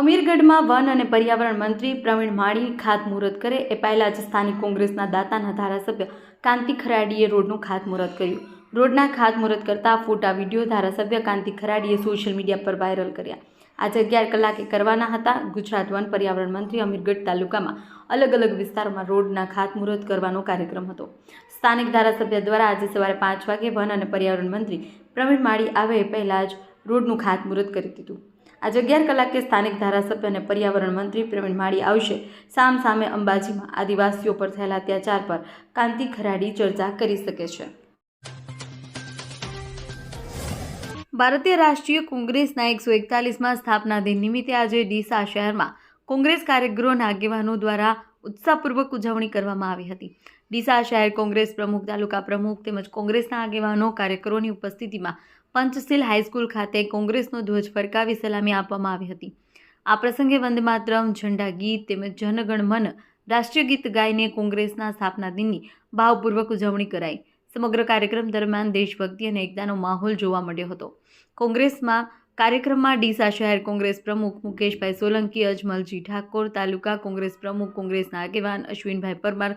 અમીરગઢમાં one અને પર્યાવરણ મંત્રી પ્રવીણ માળી ખાતમુહૂર્ત કરે. એ પહેલાં જ સ્થાનિક કોંગ્રેસના દાતાના ધારાસભ્ય કાંતિ ખરાડીએ રોડનું ખાતમુહૂર્ત કર્યું. રોડના ખાતમુહૂર્ત કરતા ફોટા, વીડિયો ધારાસભ્ય કાંતિ ખરાડીએ સોશિયલ મીડિયા પર વાયરલ કર્યા. આજે અગિયાર કલાકે કરવાના હતા. ગુજરાત વન પર્યાવરણ મંત્રી અમીરગઢ તાલુકામાં અલગ અલગ વિસ્તારોમાં રોડના ખાતમુહૂર્ત કરવાનો કાર્યક્રમ હતો. સ્થાનિક ધારાસભ્ય દ્વારા આજે સવારે પાંચ વાગે વન અને પર્યાવરણ મંત્રી પ્રવીણ માળી આવે એ પહેલાં જ રોડનું ખાતમુહૂર્ત કરી દીધું. આજે અગિયાર કલાકે સ્થાનિક ધારાસભ્ય અને પર્યાવરણ મંત્રી પ્રવીણ માળી આવશે. સામ સામે અંબાજીમાં આદિવાસીઓ પર થયેલા અત્યાચાર પર કાંતિ ખરાડી ચર્ચા કરી શકે છે. ભારતીય રાષ્ટ્રીય કોંગ્રેસના એકસો એકતાલીસમાં સ્થાપના દિન નિમિત્તે આજે ડીસા શહેરમાં કોંગ્રેસ કાર્યગૃહના આગેવાનો દ્વારા ઉત્સાહપૂર્વક ઉજવણી કરવામાં આવી હતી. ડીસા શહેર કોંગ્રેસ પ્રમુખ, તાલુકા પ્રમુખ તેમજ કોંગ્રેસના આગેવાનો, કાર્યકરોની ઉપસ્થિતિમાં પંચશીલ હાઈસ્કૂલ ખાતે કોંગ્રેસનો ધ્વજ ફરકાવી સલામી આપવામાં આવી હતી. આ પ્રસંગે વંદમાતરમ, ઝંડા ગીત તેમજ જનગણ મન રાષ્ટ્રીય ગીત ગાઈને કોંગ્રેસના સ્થાપના દિનની ભાવપૂર્વક ઉજવણી કરાઈ. સમગ્ર કાર્યક્રમ દરમિયાન દેશભક્તિ અને એકતાનો માહોલ જોવા મળ્યો હતો. કોંગ્રેસમાં કાર્યક્રમમાં ડીસા શહેર કોંગ્રેસ પ્રમુખ મુકેશભાઈ સોલંકી, અજમલજી ઠાકોર, તાલુકા કોંગ્રેસ પ્રમુખ કોંગ્રેસના આગેવાન અશ્વિનભાઈ પરમાર,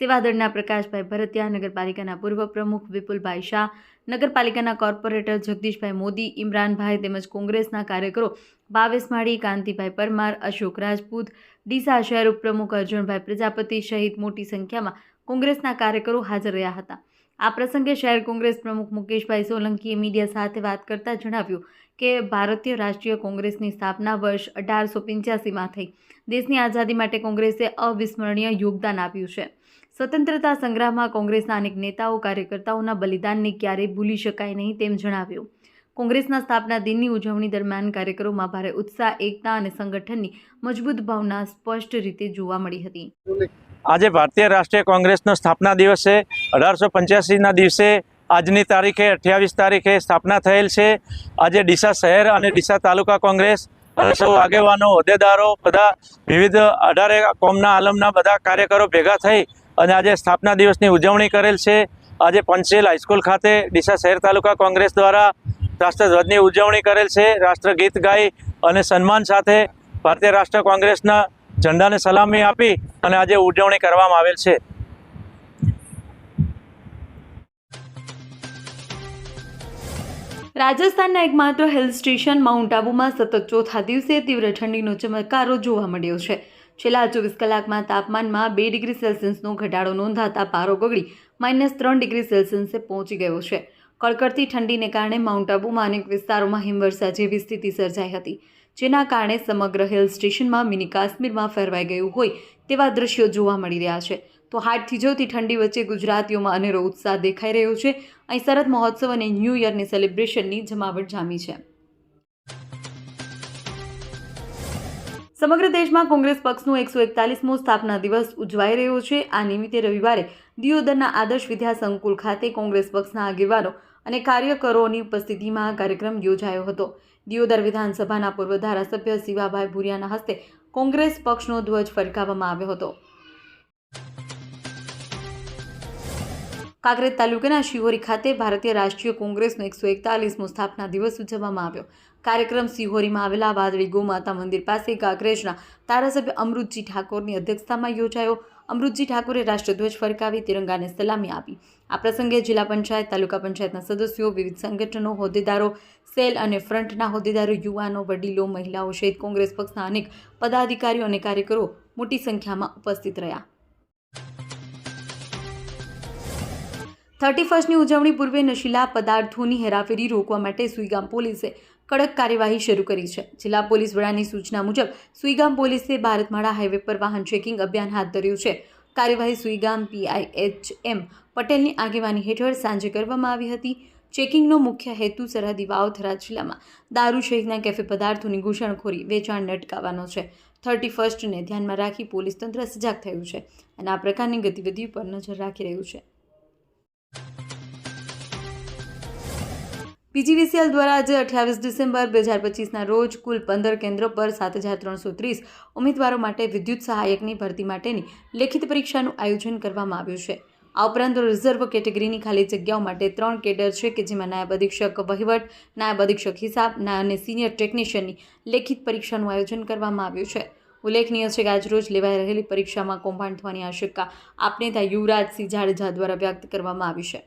સેવાદળના પ્રકાશભાઈ ભરતિયા, નગરપાલિકાના પૂર્વ પ્રમુખ વિપુલભાઈ શાહ, નગરપાલિકાના કોર્પોરેટર જગદીશભાઈ મોદી, ઇમરાનભાઈ તેમજ કોંગ્રેસના કાર્યકરો ભાવેશ કાંતિભાઈ પરમાર, અશોક રાજપૂત, ડીસા શહેર ઉપપ્રમુખ અર્જુનભાઈ પ્રજાપતિ સહિત મોટી સંખ્યામાં કોંગ્રેસના કાર્યકરો હાજર રહ્યા હતા. આ પ્રસંગે શહેર કોંગ્રેસ પ્રમુખ મુકેશભાઈ સોલંકીએ મીડિયા સાથે વાત કરતા જણાવ્યું કે ભારતીય રાષ્ટ્રીય કોંગ્રેસની સ્થાપના વર્ષ અઢારસો પંચ્યાસીમાં થઈ. દેશની આઝાદી માટે કોંગ્રેસે અવિસ્મરણીય યોગદાન આપ્યું છે. સ્વતંત્રતા સંગ્રામમાં કોંગ્રેસના અનેક નેતાઓ, કાર્યકર્તાઓના બલિદાનને ક્યારેય ભૂલી શકાય નહીં તેમ જણાવ્યું. કોંગ્રેસના સ્થાપના દિનની ઉજવણી દરમિયાન કાર્યક્રમોમાં ભારે ઉત્સાહ, એકતા અને સંગઠનની મજબૂત ભાવના સ્પષ્ટ રીતે જોવા મળી હતી. આજે ભારતીય રાષ્ટ્રીય કોંગ્રેસનો સ્થાપના દિવસ અઢારસો પંચ્યાસીના દિવસે આજની તારીખે અઠ્યાવીસ તારીખે સ્થાપના થયેલ છે. આજે ડીસા શહેર અને ડીસા તાલુકા કોંગ્રેસ સૌ આગેવાનો, હોદ્દેદારો બધા વિવિધ અઢારે કોમના આલમના બધા કાર્યકરો ભેગા થઈ અને આજે સ્થાપના દિવસની ઉજવણી કરેલ છે. આજે પંચેલ હાઈસ્કૂલ ખાતે ડીસા શહેર તાલુકા કોંગ્રેસ દ્વારા રાષ્ટ્રધ્વજની ઉજવણી કરેલ છે. રાષ્ટ્રગીત ગાઈ અને સન્માન સાથે ભારતીય રાષ્ટ્ર કોંગ્રેસના ઝંડાને સલામી આપી અને આજે ઉજવણી કરવામાં આવેલ છે. રાજસ્થાનના એકમાત્ર હિલ સ્ટેશન માઉન્ટ આબુમાં સતત ચોથા દિવસે તીવ્ર ઠંડીનો ચમત્કારો જોવા મળ્યો છે. છેલ્લા ચોવીસ કલાકમાં તાપમાનમાં બે ડિગ્રી સેલ્સિયસનો ઘટાડો નોંધાતા પારો ગગડી માઇનસ ત્રણ ડિગ્રી સેલ્સિયસે પહોંચી ગયો છે. કડકડતી ઠંડીને કારણે માઉન્ટ આબુમાં અનેક વિસ્તારોમાં હિમવર્ષા જેવી સ્થિતિ સર્જાઈ હતી. જેના કારણે સમગ્ર હિલ સ્ટેશનમાં મિની કાશ્મીરમાં ફેરવાઈ ગયું હોય તેવા દ્રશ્યો જોવા મળી રહ્યા છે. તો હાડ જોતી ઠંડી વચ્ચે ગુજરાતીઓમાં અનેરો ઉત્સાહ દેખાઈ રહ્યો છે. અહીં શરદ મહોત્સવ અને ન્યૂ યરની સેલિબ્રેશનની જમાવટ જામી છે. સમગ્ર દેશમાં કોંગ્રેસ પક્ષનો એકસો એકતાલીસમો સ્થાપના દિવસ ઉજવાઈ રહ્યો છે. આ નિમિત્તે રવિવારે દિયોદરના આદર્શ વિદ્યા સંકુલ ખાતે કોંગ્રેસ પક્ષના આગેવાનો અને કાર્યકરોની ઉપસ્થિતિમાં કાર્યક્રમ યોજાયો હતો. દિયોદર વિધાનસભાના પૂર્વ ધારાસભ્ય શિવાભાઈ ભુરિયાના હસ્તે કોંગ્રેસ પક્ષનો ધ્વજ ફરકાવવામાં આવ્યો હતો. કાંકરેજ તાલુકાના શિહોરી ખાતે ભારતીય રાષ્ટ્રીય કોંગ્રેસનો એકસો એકતાલીસમો સ્થાપના દિવસ ઉજવવામાં આવ્યો. કાર્યક્રમ સિહોરીમાં આવેલા વાદળી ગોમાતા મંદિર પાસે કાંકરેજના ધારાસભ્ય અમૃતજી ઠાકોરની અધ્યક્ષતામાં યોજાયો. અમૃતજી ઠાકોરે રાષ્ટ્રધ્વજ ફરકાવી, તિરંગાને સલામી આપી. આ પ્રસંગે જિલ્લા પંચાયત, તાલુકા પંચાયતના સદસ્યો, વિવિધ સંગઠનો, હોદ્દેદારો, સેલ અને ફ્રન્ટના હોદ્દેદારો, યુવાનો, વડીલો, મહિલાઓ સહિત કોંગ્રેસ પક્ષના અનેક પદાધિકારીઓ અને કાર્યકરો મોટી સંખ્યામાં ઉપસ્થિત રહ્યા. થર્ટી ફર્સ્ટની ઉજવણી પૂર્વે નશીલા પદાર્થોની હેરાફેરી રોકવા માટે સુઈગામ પોલીસે કડક કાર્યવાહી શરૂ કરી છે. જિલ્લા પોલીસ વડાની સૂચના મુજબ, સુઈગામ પોલીસે ભારતમાળા હાઈવે પર વાહન ચેકિંગ અભિયાન હાથ ધર્યું છે. કાર્યવાહી સુઈગામ પીઆઈ એચ એમ પટેલની આગેવાની હેઠળ સાંજે કરવામાં આવી હતી. ચેકિંગનો મુખ્ય હેતુ સરહદી વાવથરા જિલ્લામાં દારૂ સહિતના કેફે પદાર્થોની ઘૂસણખોરી વેચાણને અટકાવવાનો છે. થર્ટી ફર્સ્ટને ધ્યાનમાં રાખી પોલીસ તંત્ર સજાગ થયું છે અને આ પ્રકારની ગતિવિધિ પર નજર રાખી રહ્યું છે. પીજીવીસીએલ દ્વારા આજે અઠ્યાવીસ ડિસેમ્બર બે હજાર પચીસના રોજ કુલ પંદર કેન્દ્રો પર સાત હજાર ત્રણસો ત્રીસ ઉમેદવારો માટે વિદ્યુત સહાયકની ભરતી માટેની લેખિત પરીક્ષાનું આયોજન કરવામાં આવ્યું છે. આ ઉપરાંત રિઝર્વ કેટેગરીની ખાલી જગ્યાઓ માટે ત્રણ કેડર છે કે જેમાં નાયબ અધિક્ષક વહીવટ, નાયબ અધિક્ષક હિસાબ અને સિનિયર ટેકનિશિયનની લેખિત પરીક્ષાનું આયોજન કરવામાં આવ્યું છે. ઉલ્લેખનીય છે કે આજરોજ લેવાઈ રહેલી પરીક્ષામાં કૌભાંડ થવાની આશંકા આપનેતા યુવરાજસિંહ જાડેજા દ્વારા વ્યક્ત કરવામાં આવી છે.